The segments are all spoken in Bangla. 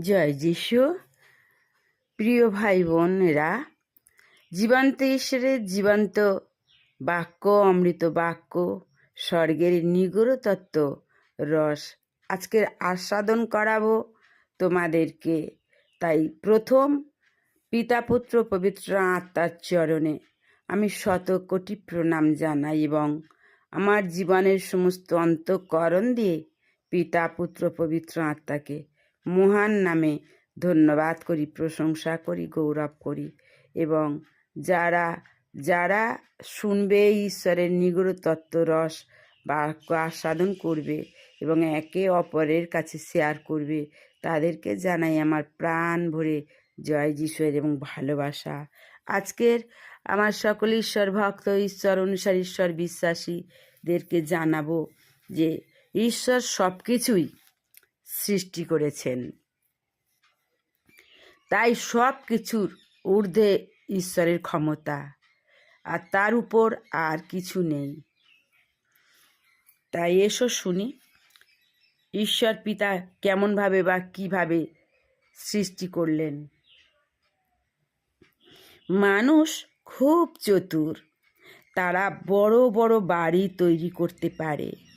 জয় যিশু। প্রিয় ভাই বোনেরা জীবন্ত ঈশ্বরের জীবন্ত বাক্য, অমৃত বাক্য, স্বর্গের নিগড় তত্ত্ব, রস আজকের আস্বাদন করাবো তোমাদেরকে। তাই প্রথম পিতা পুত্র পবিত্র আত্মার চরণে আমি শত কোটি প্রণাম জানাই এবং আমার জীবনের সমস্ত অন্তঃকরণ দিয়ে পিতা পুত্র পবিত্র আত্মাকে মহান নামে ধন্যবাদ করি, প্রশংসা করি, গৌরব করি এবং যারা যারা শুনবে ঈশ্বরের নিগড় তত্ত্ব রস বাক্য আস্বাদন করবে এবং একে অপরের কাছে শেয়ার করবে, তাদেরকে জানাই আমার প্রাণ ভরে জয় যিশুয়ের এবং ভালোবাসা। আজকের আমার সকল ঈশ্বর ভক্ত, ঈশ্বর অনুসার, ঈশ্বর বিশ্বাসীদেরকে জানাব যে ঈশ্বর সব কিছুই সৃষ্টি করেছেন। তাই সব কিছুর ঊর্ধ্বে ঈশ্বরের ক্ষমতা, আর তার উপর আর কিছু নেই। তাই এসো শুনি, ঈশ্বর পিতা কেমনভাবে বা কীভাবে সৃষ্টি করলেন? মানুষ খুব চতুর, তারা বড় বড় বাড়ি তৈরি করতে পারে।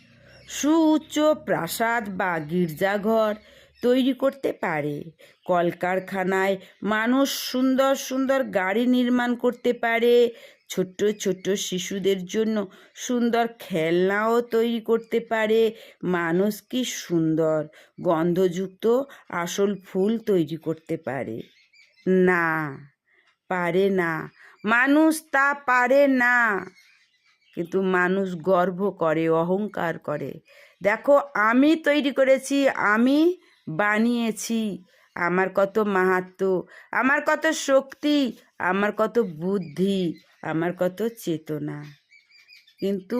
সুউচ্চ প্রাসাদ বা গির্জাঘর তৈরি করতে পারে। কলকারখানায় মানুষ সুন্দর সুন্দর গাড়ি নির্মাণ করতে পারে। ছোট্ট ছোট্ট শিশুদের জন্য সুন্দর খেলনাও তৈরি করতে পারে। মানুষ কি সুন্দর গন্ধযুক্ত আসল ফুল তৈরি করতে পারে। না পারে না। মানুষ তা পারে না। কিন্তু মানুষ গর্ব করে, অহংকার করে। দেখো, আমি তৈরি করেছি, আমি বানিয়েছি। আমার কত মাহাত্ম, আমার কত শক্তি, আমার কত বুদ্ধি, আমার কত চেতনা। কিন্তু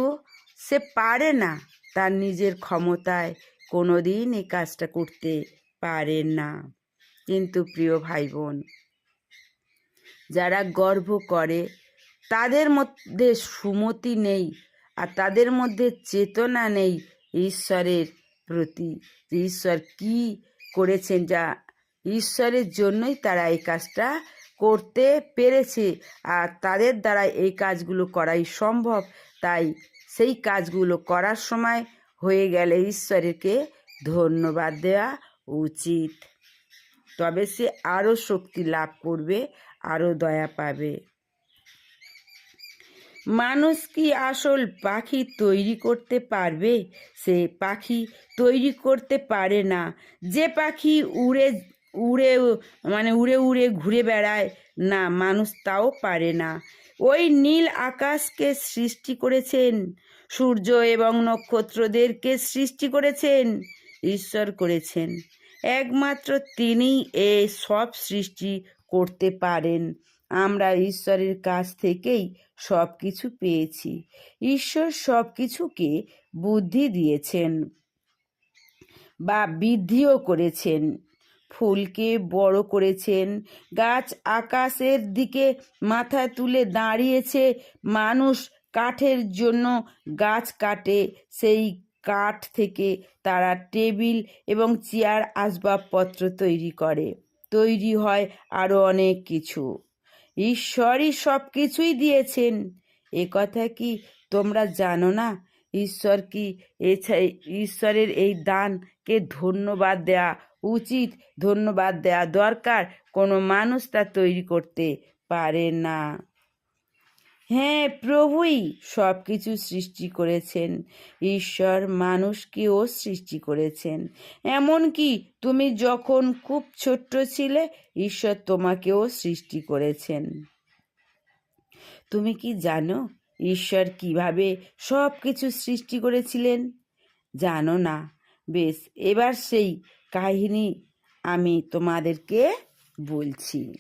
সে পারে না তার নিজের ক্ষমতায় কোনো দিন এই কাজটা করতে পারে না। কিন্তু প্রিয় ভাই বোন যারা গর্ব করে তাদের মধ্যে সুমতি নেই আর তাদের মধ্যে চেতনা নেই ঈশ্বরের প্রতি ঈশ্বর কি করেছেন যা ঈশ্বরের জন্যই তারা এই কাজটা করতে পেরেছে আর তাদের দ্বারা এই কাজগুলো করাই সম্ভব। তাই সেই কাজগুলো করার সময় হয়ে গেলে ঈশ্বরকে ধন্যবাদ দেওয়া উচিত। তবে সে আরও শক্তি লাভ করবে, আরও দয়া পাবে। মানুষ কি আসল পাখি তৈরি করতে পারবে? সে পাখি তৈরি করতে পারে না। যে পাখি উড়ে উড়ে মানে উড়ে উড়ে ঘুরে বেড়ায়, না, মানুষ তাও পারে না। ওই নীল আকাশকে সৃষ্টি করেছেন, সূর্য এবং নক্ষত্রদেরকে সৃষ্টি করেছেন, ঈশ্বর করেছেন। একমাত্র তিনি এই সব সৃষ্টি করতে পারেন। আমরা ঈশ্বরের কাছ থেকেই সব কিছু পেয়েছি। ঈশ্বর সব কিছুকে বুদ্ধি দিয়েছেন বা বৃদ্ধিও করেছেন। ফুলকে বড় করেছেন, গাছ আকাশের দিকে মাথা তুলে দাঁড়িয়েছে, মানুষ কাঠের জন্য গাছ কাটে, সেই কাঠ থেকে তারা টেবিল এবং চেয়ার আসবাবপত্র তৈরি করে। তৈরি হয় আরও অনেক কিছু। ঈশ্বরই সব কিছুই দিয়েছেন। এ কথা কি তোমরা জানো না? ঈশ্বর কি ঈশ্বরের এই দানকে ধন্যবাদ দেয়া উচিত, ধন্যবাদ দেয়া দরকার? কোনো মানুষ তা তৈরি করতে পারে না। হ্যাঁ প্রভুই সব কিছু সৃষ্টি করেছেন। ঈশ্বর মানুষকেও সৃষ্টি করেছেন। এমনকি তুমি যখন খুব ছোট্ট ছিলে, ঈশ্বর তোমাকেও সৃষ্টি করেছেন। তুমি কি জানো ঈশ্বর কীভাবে সব কিছু সৃষ্টি করেছিলেন? জানো না। বেশ, এবার সেই কাহিনী আমি তোমাদেরকে বলছি।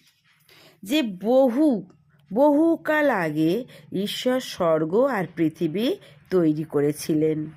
যে বহু বহুকাল আগে ঈশ্বর স্বর্গ আর পৃথিবী তৈরি করেছিলেন।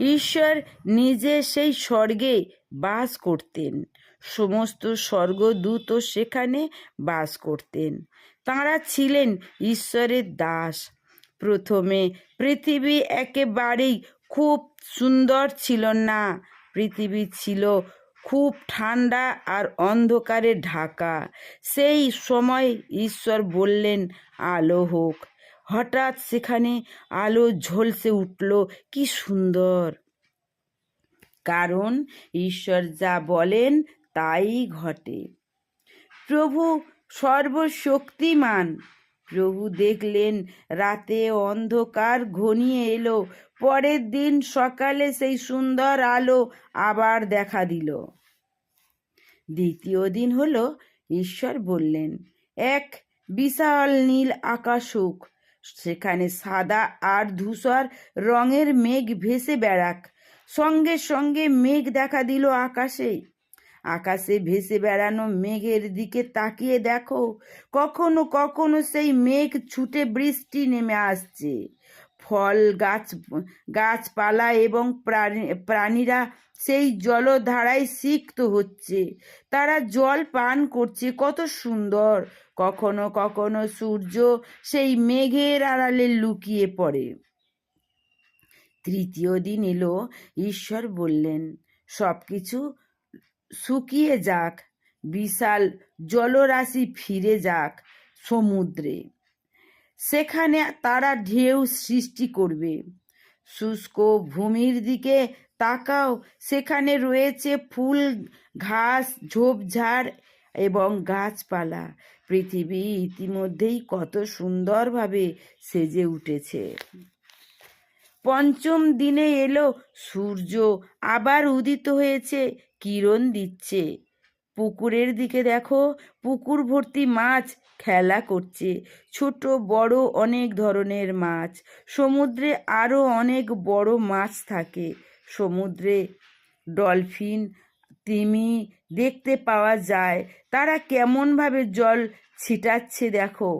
ঈশ্বর নিজে সেই স্বর্গে বাস করতেন। সমস্ত স্বর্গদূত সেখানে বাস করতেন। তাঁরা ছিলেন ঈশ্বরের দাস। প্রথমে পৃথিবী একেবারেই খুব সুন্দর ছিল না। পৃথিবী ছিল খুব ঠান্ডা আর অন্ধকারে ঢাকা। সেই সময় ঈশ্বর বললেন, আলো হোক। হঠাৎ সেখানে আলো ঝলসে উঠল, কি সুন্দর! কারণ ঈশ্বর যা বলেন তাই ঘটে। প্রভু সর্বশক্তিমান। প্রভু দেখলেন, রাতে অন্ধকার ঘনিয়ে এলো। পরের দিন সকালে সেই সুন্দর আলো আবার দেখা দিল। দ্বিতীয় দিন হলো, ঈশ্বর বললেন, এক বিশাল নীল আকাশ হোক, সেখানে সাদা আর ধূসর রঙের মেঘ ভেসে বেড়াক। সঙ্গে সঙ্গে মেঘ দেখা দিল আকাশে। আকাশে ভেসে বেড়ানো মেঘের দিকে তাকিয়ে দেখো, কখনো কখনো সেই মেঘ ছুটে বৃষ্টি নেমে আসছে। ফল গাছ, গাছপালা এবং প্রাণী, প্রাণীরা সেই জলধারায় সিক্ত হচ্ছে। তারা জল পান করছে, কত সুন্দর। কখনো কখনো সূর্য সেই মেঘের আড়ালে লুকিয়ে পড়ে। তৃতীয় দিন এলো, ঈশ্বর বললেন সব কিছু শুকিয়ে যাক, বিশাল জলরাশি ফিরে যাক সমুদ্রে। সেখানে তারা ঢেউ সৃষ্টি করবে। শুষ্ক ভূমির দিকে তাকাও, সেখানে রয়েছে ফুল, ঘাস, ঝোপঝাড় এবং গাছপালা। পৃথিবী ইতিমধ্যেই কত সুন্দরভাবে সেজে উঠেছে। পঞ্চম দিনে এলো সূর্য, আবার উদিত হয়েছে, কিরণ দিচ্ছে। পুকুরের দিকে দেখো, পুকুর ভর্তি মাছ খেলা করছে। ছোট, বড় অনেক ধরনের মাছ। সমুদ্রে আরও অনেক বড় মাছ থাকে। সমুদ্রে ডলফিন, তিমি দেখতে পাওয়া যায়। তারা কেমনভাবে জল ছিটাচ্ছে দেখো।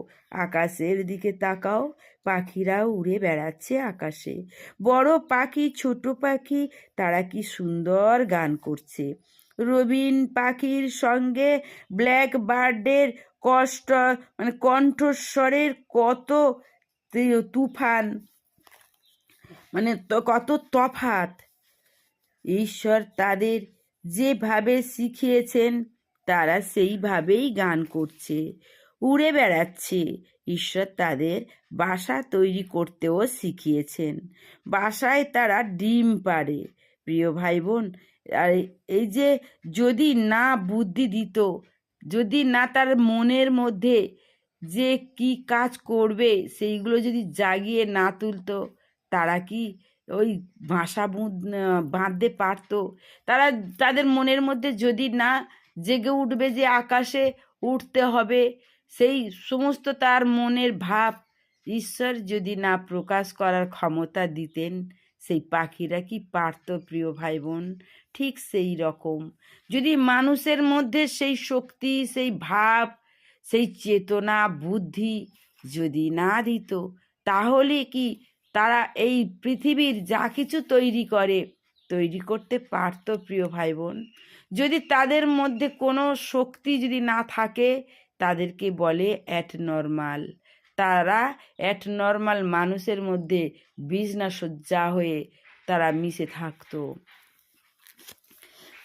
আকাশের দিকে তাকাও পাখিরাও উড়ে বেড়াচ্ছে আকাশে। বড় পাখি, ছোট পাখি, তারা কি সুন্দর গান করছে। রবিন পাখির সঙ্গে ব্ল্যাক বার্ডের কষ্ট মানে কণ্ঠস্বরের কত তুফান মানে কত তফাত ঈশ্বর তাদের যেভাবে শিখিয়েছেন তারা সেইভাবেই গান করছে। উড়ে বেড়াচ্ছে। ঈশ্বর তাদের বাসা তৈরি করতেও শিখিয়েছেন। বাসায় তারা ডিম পাড়ে। প্রিয় ভাই বোন আর, এই যে যদি না বুদ্ধি দিত, যদি না তার মনের মধ্যে যে কি কাজ করবে, সেইগুলো যদি জাগিয়ে না তুলতো, তারা কি ওই বাসা বুঁদ- বাঁধতে পারতো? তারা, তাদের মনের মধ্যে যদি না জেগে উঠবে যে আকাশে উঠতে হবে। সেই সমস্ত তার মনের ভাব ঈশ্বর যদি না প্রকাশ করার ক্ষমতা দিতেন, সেই পাখিরা কি পারত প্রিয় ভাই বোন ঠিক সেই রকম। যদি মানুষের মধ্যে সেই শক্তি, সেই ভাব, সেই চেতনা, বুদ্ধি যদি না দিত, তাহলে কি তারা এই পৃথিবীর যা কিছু তৈরি করে, তৈরি করতে পারত প্রিয় ভাই বোন যদি তাদের মধ্যে কোনো শক্তি যদি না থাকে, তাদেরকে বলে অ্যাট নর্মাল তারা অ্যাট নর্মাল মানুষের মধ্যে বিছনা সজ্জা হয়ে তারা মিশে থাকতো।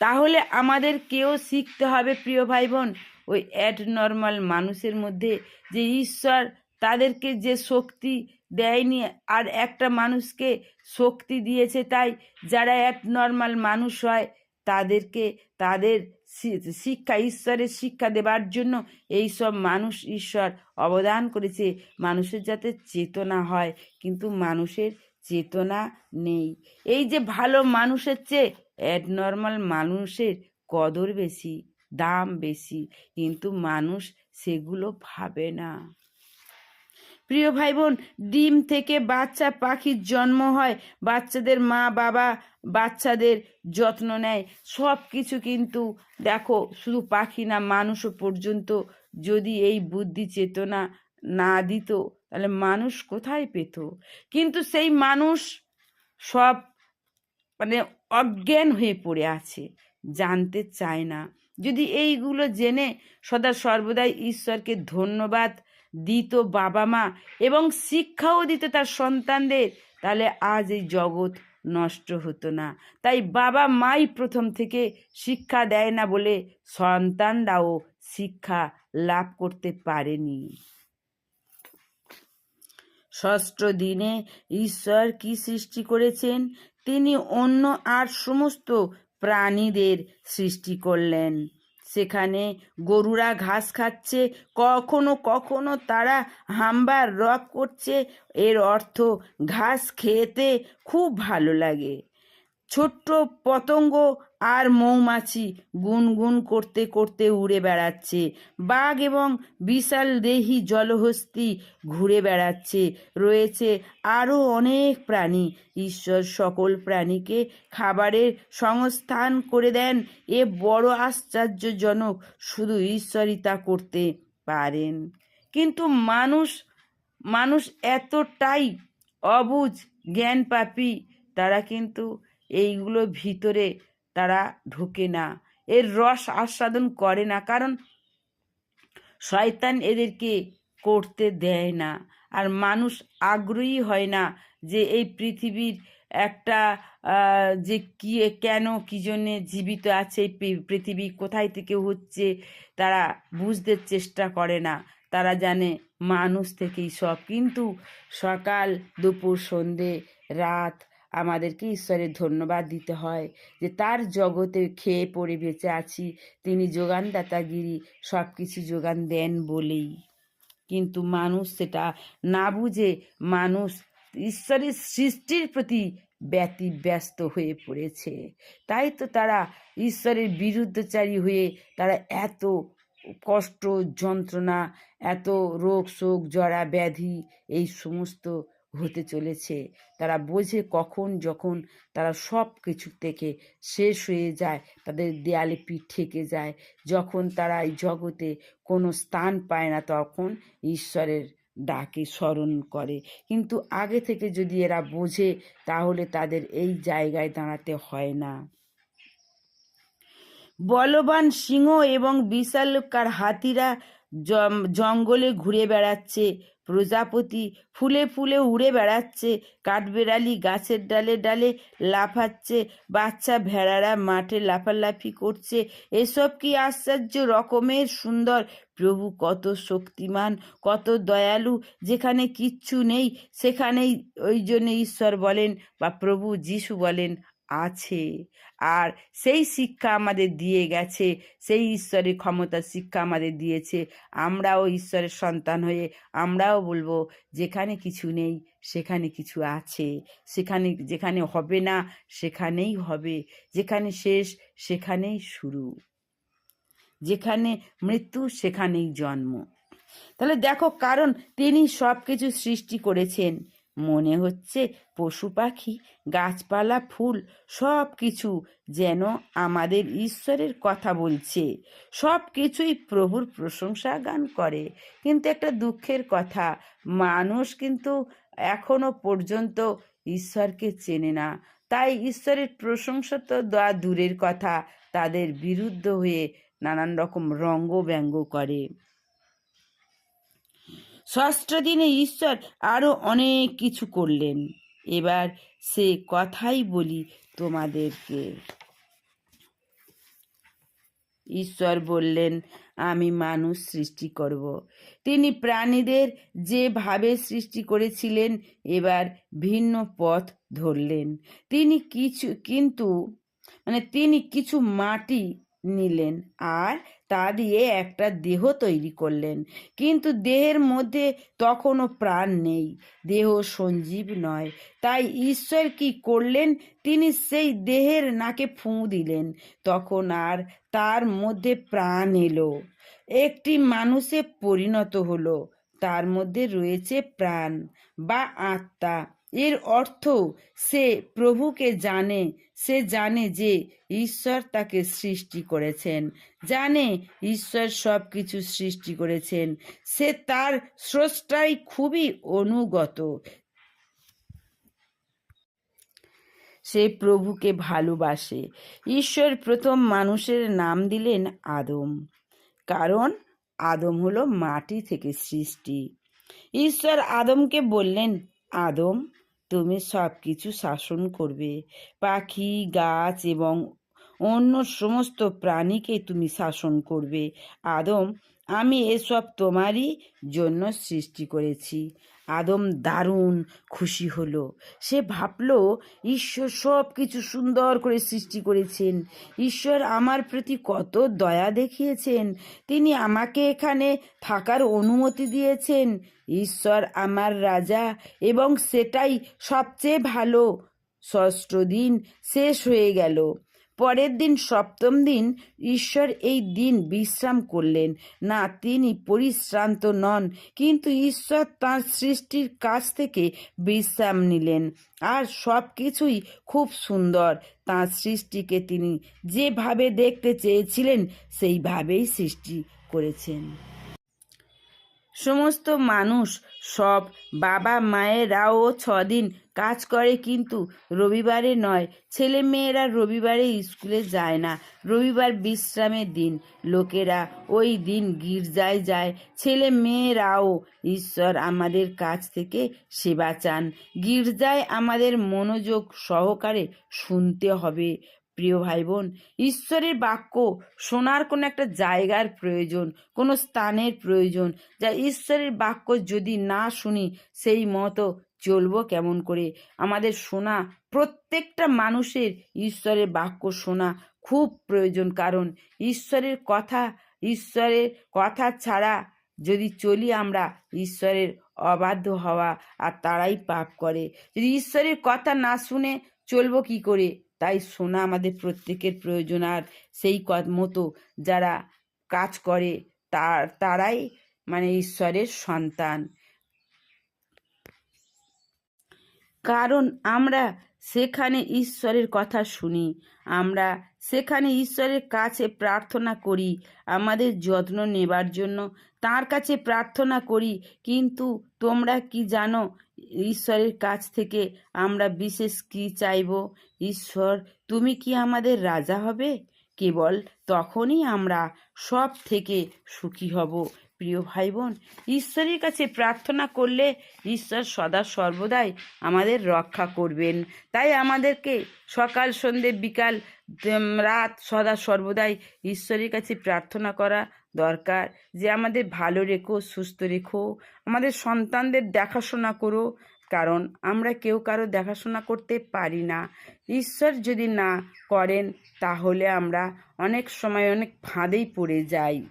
তাহলে আমাদের কেউ শিখতে হবে, প্রিয় ভাই বোন ওই অ্যাড নর্মাল মানুষের মধ্যে যে ঈশ্বর তাদেরকে যে শক্তি দেয়নি আর একটা মানুষকে শক্তি দিয়েছে তাই যারা অ্যাড নর্মাল মানুষ হয় তাদেরকে, তাদের শিক্ষা, ঈশ্বরের শিক্ষা দেবার জন্য এই সব মানুষ ঈশ্বর অবদান করেছে। মানুষের যাতে চেতনা হয়, কিন্তু মানুষের চেতনা নেই। এই যে ভালো মানুষের চেয়ে অ্যাডনর্মাল মানুষের কদর বেশি, দাম বেশি, কিন্তু মানুষ সেগুলো ভাবে না। প্রিয় ভাই বোন ডিম থেকে বাচ্চা পাখির জন্ম হয়। বাচ্চাদের মা বাবা বাচ্চাদের যত্ন নেয়। সব কিছু কিন্তু দেখো, শুধু পাখি না, মানুষও পর্যন্ত যদি এই বুদ্ধি চেতনা না দিত, তাহলে মানুষ কোথায় পেত? কিন্তু সেই মানুষ সব মানে অজ্ঞান হয়ে পড়ে আছে, জানতে চায় না। যদি এইগুলো জেনে সদা সর্বদাই ঈশ্বরকে ধন্যবাদ দিত বাবা মা এবং শিক্ষাও দিত তার সন্তানদের, তাহলে আজ এই জগৎ নষ্ট হতো না। তাই বাবা মাই প্রথম থেকে শিক্ষা দেয় না বলে সন্তানরাও শিক্ষা লাভ করতে পারেনি। ষষ্ঠ দিনে ঈশ্বর কি সৃষ্টি করেছেন? তিনি অন্য আর সমস্ত প্রাণীদের সৃষ্টি করলেন। সেখানে গরুরা ঘাস খাচ্ছে। কখনো কখনো তারা হাম্বার রব করছে। এর অর্থ ঘাস খেতে খুব ভালো লাগে। ছোট্ট পতঙ্গ আর মৌমাছি গুনগুন করতে করতে উড়ে বেড়াচ্ছে। বাঘ এবং বিশাল দেহি জলহস্তি ঘুরে বেড়াচ্ছে। রয়েছে আরও অনেক প্রাণী। ঈশ্বর সকল প্রাণীকে খাবারের সংস্থান করে দেন। এ বড় আশ্চর্যজনক। শুধু ঈশ্বরই তা করতে পারেন। কিন্তু মানুষ মানুষ এতটাই অবুঝ জ্ঞান পাপী তারা কিন্তু এইগুলো ভিতরে তারা ঢোকে না। এর রস আস্বাদন করে না, কারণ শয়তান এদেরকে করতে দেয় না। আর মানুষ আগ্রহী হয় না যে এই পৃথিবীর একটা যে কি, কেন, কি জন্যে জীবিত আছে পৃথিবী, কোথায় থেকে হচ্ছে, তারা বুঝতে চেষ্টা করে না। তারা জানে মানুষ থেকেই সব। কিন্তু সকাল, দুপুর, সন্ধে, রাত আমাদেরকে ঈশ্বরের ধন্যবাদ দিতে হয় যে তার জগতে খেয়ে পড়ে বেঁচে আছি। তিনি যোগানদাতাগিরি সব কিছু যোগান দেন বলেই। কিন্তু মানুষ সেটা না বুঝে মানুষ ঈশ্বরের সৃষ্টির প্রতি ব্যতিব্যস্ত হয়ে পড়েছে। তাই তো তারা ঈশ্বরের বিরুদ্ধচারী হয়ে তারা এত কষ্ট, যন্ত্রণা, এত রোগ শোক জরা ব্যাধি এই সমস্ত হতে চলেছে। তারা বোঝে কখন, যখন তারা সব কিছু থেকে শেষ হয়ে যায়, তাদের দেয়ালে পিঠ ঠেকে যায়। যখন তারা এই জগতে কোনো স্থান পায় না, তখন ঈশ্বরের ডাকে স্মরণ করে। কিন্তু আগে থেকে যদি এরা বোঝে, তাহলে তাদের এই জায়গায় দাঁড়াতে হয় না। বলবান সিংহ এবং বিশালকার হাতিরা জঙ্গলে ঘুরে বেড়াচ্ছে। প্রজাপতি ফুলে ফুলে উড়ে বেড়াচ্ছে, কাঠবেড়ালি গাছের ডালে ডালে লাফাচ্ছে, বাচ্চা ভেড়ারা মাঠে লাফালাফি করছে। এসব কি আশ্চর্য রকমের সুন্দর? প্রভু কত শক্তিমান, কত দয়ালু, যেখানে কিচ্ছু নেই, সেখানেই ওই জন্য ঈশ্বর বলেন বা প্রভু যিশু বলেন আছে। আর সেই শিক্ষা আমাদের দিয়ে গেছে, সেই ঈশ্বরের ক্ষমতার শিক্ষা আমাদের দিয়েছে। আমরাও ঈশ্বরের সন্তান হয়ে আমরাও বলব, যেখানে কিছু নেই, সেখানে কিছু আছে। সেখানে, যেখানে হবে না, সেখানেই হবে। যেখানে শেষ, সেখানেই শুরু। যেখানে মৃত্যু, সেখানেই জন্ম। তাহলে দেখো, কারণ তিনি সব কিছু সৃষ্টি করেছেন। মনে হচ্ছে পশু পাখি, গাছপালা, ফুল সব কিছু যেন আমাদের ঈশ্বরের কথা বলছে। সব কিছুই প্রভুর প্রশংসা গান করে। কিন্তু একটা দুঃখের কথা, মানুষ কিন্তু এখনও পর্যন্ত ঈশ্বরকে চেনে না। তাই ঈশ্বরের প্রশংসা তো দেওয়া দূরের কথা, তাদের বিরুদ্ধ হয়ে নানান রকম রঙ্গ ব্যঙ্গ করে। ষষ্ঠ দিনে ঈশ্বর আরও অনেক কিছু করলেন। এবার সে কথাই বলি তোমাদেরকে। ঈশ্বর বললেন, আমি মানুষ সৃষ্টি করব। তিনি প্রাণীদের যেভাবে সৃষ্টি করেছিলেন, এবার ভিন্ন পথ ধরলেন। তিনি কিছু, কিন্তু মানে তিনি কিছু মাটি নিলেন আর তা দিয়ে একটা দেহ তৈরি করলেন। কিন্তু দেহের মধ্যে তখনও প্রাণ নেই। দেহ সঞ্জীব নয়। তাই ঈশ্বর কি করলেন? তিনি সেই দেহের নাকে ফুঁ দিলেন। তখন আর তার মধ্যে প্রাণ এলো। একটি মানুষে পরিণত হলো। তার মধ্যে রয়েছে প্রাণ বা আত্মা। এর অর্থ সে প্রভুকে জানে, সে জানে যে ঈশ্বর তাকে সৃষ্টি করেছেন, জানে ঈশ্বর সব কিছু সৃষ্টি করেছেন, সে তার স্রষ্টাই খুবই অনুগত। সে প্রভুকে ভালোবাসে। ঈশ্বর প্রথম মানুষের নাম দিলেন আদম। কারণ আদম হলো মাটি থেকে সৃষ্টি। ঈশ্বর আদমকে বললেন, আদম তুমি সব কিছু শাসন করবে। পাখি, গাছ এবং অন্য সমস্ত প্রাণীকে তুমি শাসন করবে। আদম, আমি এসব তোমারই জন্য সৃষ্টি করেছি। আদম দারুণ খুশি হলো। সে ভাবলো, ঈশ্বর সব কিছু সুন্দর করে সৃষ্টি করেছেন। ঈশ্বর আমার প্রতি কত দয়া দেখিয়েছেন। তিনি আমাকে এখানে থাকার অনুমতি দিয়েছেন। ঈশ্বর আমার রাজা এবং সেটাই সবচেয়ে ভালো। ষষ্ঠ দিন শেষ হয়ে গেল। পরের দিন সপ্তম দিন ঈশ্বর এই দিন বিশ্রাম করলেন। না, তিনি পরিশ্রান্ত নন, কিন্তু ঈশ্বর তাঁর সৃষ্টির কাছ থেকে বিশ্রাম নিলেন। আর সব কিছুই খুব সুন্দর। তাঁর সৃষ্টিকে তিনি যেভাবে দেখতে চেয়েছিলেন, সেইভাবেই সৃষ্টি করেছেন। সমস্ত মানুষ সব বাবা মায়েরাও ছদিন কাজ করে কিন্তু রবিবারে নয়। ছেলে মেয়েরা রবিবারে স্কুলে যায় না। রবিবার বিশ্রামের দিন। লোকেরা ওই দিন গির্জায় যায়। ছেলে মেয়েরাও ঈশ্বর আমাদের কাছ থেকে সেবা চান। গির্জায় আমাদের মনোযোগ সহকারে শুনতে হবে। প্রিয় ভাই বোন ঈশ্বরের বাক্য শোনার কোনো একটা জায়গার প্রয়োজন, কোনো স্থানের প্রয়োজন। যা ঈশ্বরের বাক্য যদি না শুনি, সেই মতো চলবো কেমন করে? আমাদের শোনা প্রত্যেকটা মানুষের ঈশ্বরের বাক্য শোনা খুব প্রয়োজন। কারণ ঈশ্বরের কথা ঈশ্বরের কথা ছাড়া যদি চলি আমরা, ঈশ্বরের অবাধ্য হওয়া আর তারাই পাপ করে। যদি ঈশ্বরের কথা না শুনে চলবো কি করে? তাই শোনা আমাদের প্রত্যেকের প্রয়োজন। আর সেই মতো যারা কাজ করে, তার, তারাই মানে ঈশ্বরের সন্তান। কারণ আমরা সেখানে ঈশ্বরের কথা শুনি। আমরা সেখানে ঈশ্বরের কাছে প্রার্থনা করি, আমাদের যত্ন নেবার জন্য। তার কাছে প্রার্থনা করি, কিন্তু তোমরা কি জানো, ঈশ্বরের কাছ থেকে আমরা বিশেষ কি চাইব? ঈশ্বর, তুমি কি আমাদের রাজা হবে? কেবল তখনই আমরা সব থেকে সুখী হব। প্রিয় ভাই বোন ঈশ্বরের কাছে প্রার্থনা করলে ঈশ্বর সদা সর্বদাই আমাদের রক্ষা করবেন। তাই আমাদেরকে সকাল, সন্ধে, বিকাল রাত সদা সর্বদাই ঈশ্বরের কাছে প্রার্থনা করা দরকার যে আমাদের ভালো রেখো, সুস্থ রেখো, আমাদের সন্তানদের দেখাশোনা করো, কারণ আমরা কেউ কারও দেখাশোনা করতে পারি না। ঈশ্বর যদি না করেন, তাহলে আমরা অনেক সময় অনেক ফাঁদেই পড়ে যাই।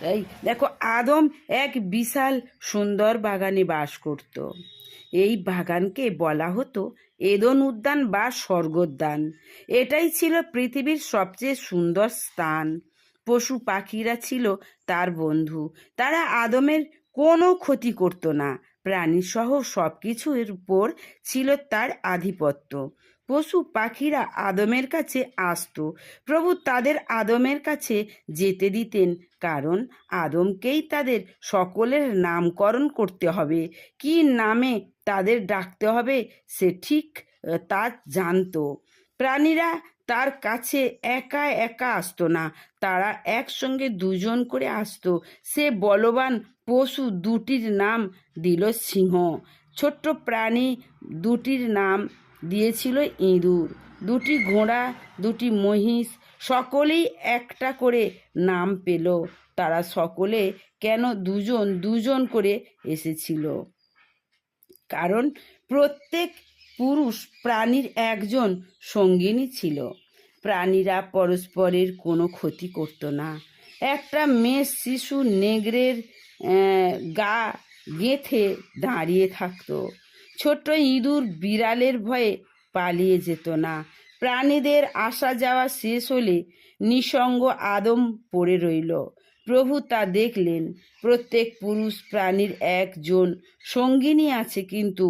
এই দেখো, আদম এক বিশাল সুন্দর বাগানে বাস করত। এই বাগানকে বলা হতো এদন উদ্যান বা স্বর্গোদ্যান। এটাই ছিল পৃথিবীর সবচেয়ে সুন্দর স্থান। পশু পাখিরা ছিল তার বন্ধু। তারা আদমের কোনো ক্ষতি করত না। প্রাণীসহ সব কিছুর উপর ছিল তার আধিপত্য। পশু পাখিরা আদমের কাছে আসতো। প্রভু তাদের আদমের কাছে যেতে দিতেন, কারণ আদমকেই তাদের সকলের নামকরণ করতে হবে। কি নামে তাদের ডাকতে হবে, সে ঠিক তা জানতো। প্রাণীরা তার কাছে একা একা আসতো না, তারা একসঙ্গে দুজন করে আসতো। সে বলবান পশু দুটির নাম দিল সিংহ। ছোট্ট প্রাণী দুটির নাম দিয়েছিল ইঁদুর। দুটি ঘোড়া, দুটি মহিষ, সকলেই একটা করে নাম পেল। তারা সকলে কেন দুজন দুজন করে এসেছিল? কারণ প্রত্যেক পুরুষ প্রাণীর একজন সঙ্গিনী ছিল। প্রাণীরা পরস্পরের কোনো ক্ষতি করত না। একটা মেয়ে শিশু নেগড়ের গা গেঁথে দাঁড়িয়ে থাকতো। ছোট্ট ইঁদুর বিড়ালের ভয়ে পালিয়ে যেত না। প্রাণীদের আসা যাওয়া শেষ হলে নিঃসঙ্গ আদম পড়ে রইল। প্রভু তা দেখলেন। প্রত্যেক পুরুষ প্রাণীর একজন সঙ্গিনী আছে, কিন্তু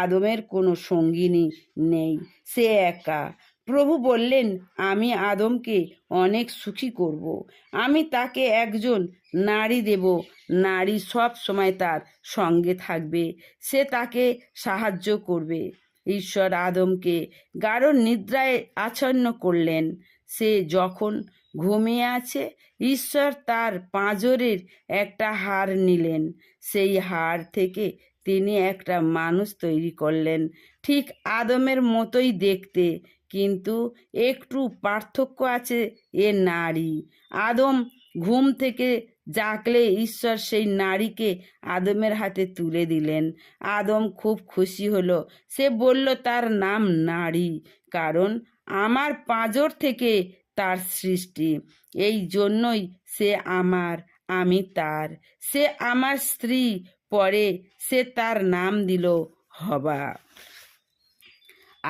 আদমের কোনো সঙ্গিনী নেই। সে একা। প্রভু বললেন, আমি আদমকে অনেক সুখী করব। আমি তাকে একজন নারী দেব। নারী সব সময় তার সঙ্গে থাকবে। সে তাকে সাহায্য করবে। ঈশ্বর আদমকে গাঢ় নিদ্রায় আচ্ছন্ন করলেন। সে যখন ঘুমিয়ে আছে, ঈশ্বর তার পাঁজরের একটা হার নিলেন। সেই হার থেকে তিনি একটা মানুষ তৈরি করলেন। ঠিক আদমের মতোই দেখতে কিন্তু একটু পার্থক্য আছে এ নারী। আদম ঘুম থেকে জাগলে ঈশ্বর সেই নারীকে আদমের হাতে তুলে দিলেন। আদম খুব খুশি হলো। সে বলল, তার নাম নারী, কারণ আমার পাঁজর থেকে তার সৃষ্টি। এই জন্যই সে আমার, আমি তার। সে আমার স্ত্রী, পরে সে তার নাম দিল হবা।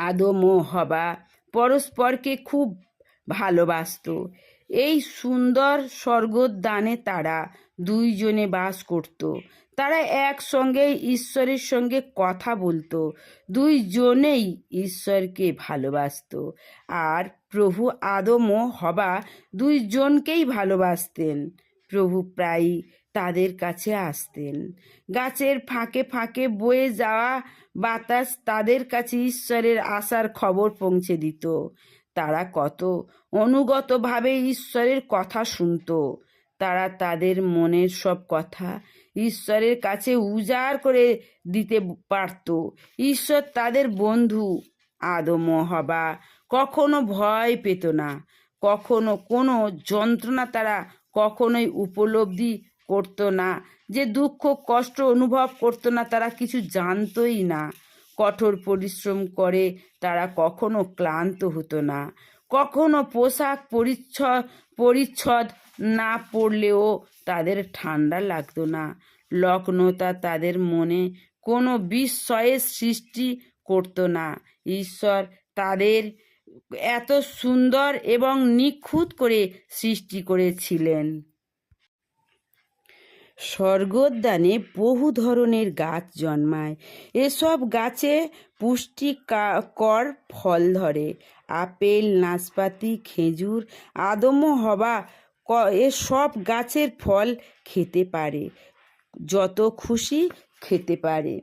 আদম ও হবা পরস্পরকে খুব ভালোবাসতো। এই সুন্দর স্বর্গোদ্যানে তারা দুইজনে বাস করত। তারা একসঙ্গে ঈশ্বরের সঙ্গে কথা বলতো। দুইজনেই ঈশ্বরকে ভালোবাসতো। আর প্রভু আদম ও হবা দুইজনকেই ভালোবাসতেন। প্রভু প্রায়ই তাদের কাছে আসতেন। গাছের ফাঁকে ফাঁকে বয়ে যাওয়া বাতাস তাদের কাছে ঈশ্বরের আসার খবর পৌঁছে দিত। তারা কত অনুগতভাবে ঈশ্বরের কথা শুনত। তারা তাদের মনের সব কথা ঈশ্বরের কাছে উজাড় করে দিতে পারত। ঈশ্বর তাদের বন্ধু আদম হবা, কখনো ভয় পেত না। কখনো কোনো যন্ত্রণা তারা কখনোই উপলব্ধি করতো না, যে দুঃখ, কষ্ট অনুভব করতো না, তারা কিছু জানতোই না। কঠোর পরিশ্রম করে তারা কখনো ক্লান্ত হতো না। কখনো পোশাক পরিচ্ছদ পরিচ্ছদ না পরলেও তাদের ঠান্ডা লাগতো না। লগ্নতা তাদের মনে কোনো বিস্ময়ের সৃষ্টি করতো না। ঈশ্বর তাদের এত সুন্দর এবং নিখুঁত করে সৃষ্টি করেছিলেন। স্বর্গোদ্যানে বহু ধরনের গাছ জন্মায়। এসব গাছে পুষ্টিকর ফল ধরে। আপেল, নাশপাতি, খেজুর আদমও হবা এসব গাছের ফল খেতে পারে, যত খুশি খেতে পারে।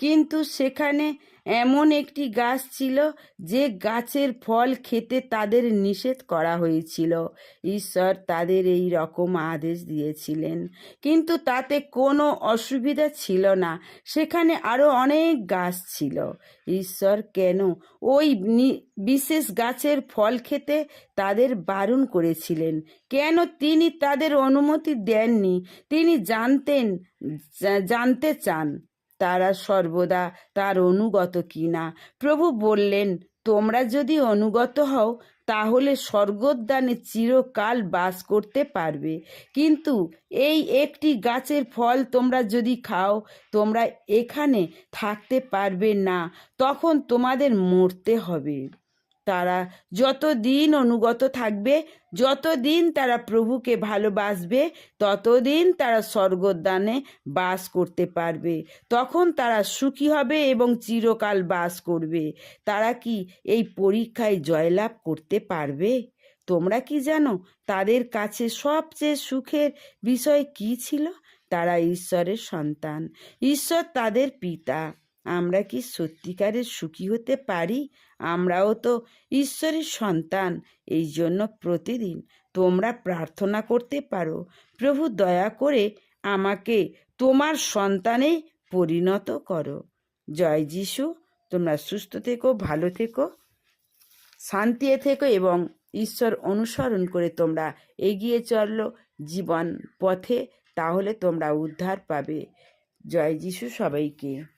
কিন্তু সেখানে এমন একটি গাছ ছিল যে গাছের ফল খেতে তাদের নিষেধ করা হয়েছিল। ঈশ্বর তাদের এই রকম আদেশ দিয়েছিলেন। কিন্তু তাতে কোনো অসুবিধা ছিল না। সেখানে আরও অনেক গাছ ছিল। ঈশ্বর কেন ওই বিশেষ গাছের ফল খেতে তাদের বারণ করেছিলেন? কেন তিনি তাদের অনুমতি দেননি? তিনি জানতেন জানতে চান। তারা সর্বদা তার অনুগত কিনা? প্রভু বললেন, তোমরা যদি অনুগত হও, তাহলে স্বর্গোদ্যানে চিরকাল বাস করতে পারবে। কিন্তু এই একটি গাছের ফল তোমরা যদি খাও, তোমরা এখানে থাকতে পারবে না, তখন তোমাদের মরতে হবে। তারা যতদিন অনুগত থাকবে, যতদিন তারা প্রভুকে ভালোবাসবে, ততদিন তারা স্বর্গদানে বাস করতে পারবে। তখন তারা সুখী হবে এবং চিরকাল বাস করবে। তারা কি এই পরীক্ষায় জয়লাভ করতে পারবে? তোমরা কি জানো, তাদের কাছে সবচেয়ে সুখের বিষয় কি ছিল? তারা ঈশ্বরের সন্তান। ঈশ্বর তাদের পিতা। আমরা কি সত্যিকারের সুখী হতে পারি? আমরাও তো ঈশ্বরের সন্তান এই জন্য প্রতিদিন তোমরা প্রার্থনা করতে পারো। প্রভু দয়া করে আমাকে তোমার সন্তানে পরিণত করো। জয় যিশু। তোমরা সুস্থ থেকো, ভালো থেকো, শান্তিতে থেকো এবং ঈশ্বর অনুসরণ করে তোমরা এগিয়ে চলল জীবন পথে, তাহলে তোমরা উদ্ধার পাবে। জয় যিশু সবাইকে।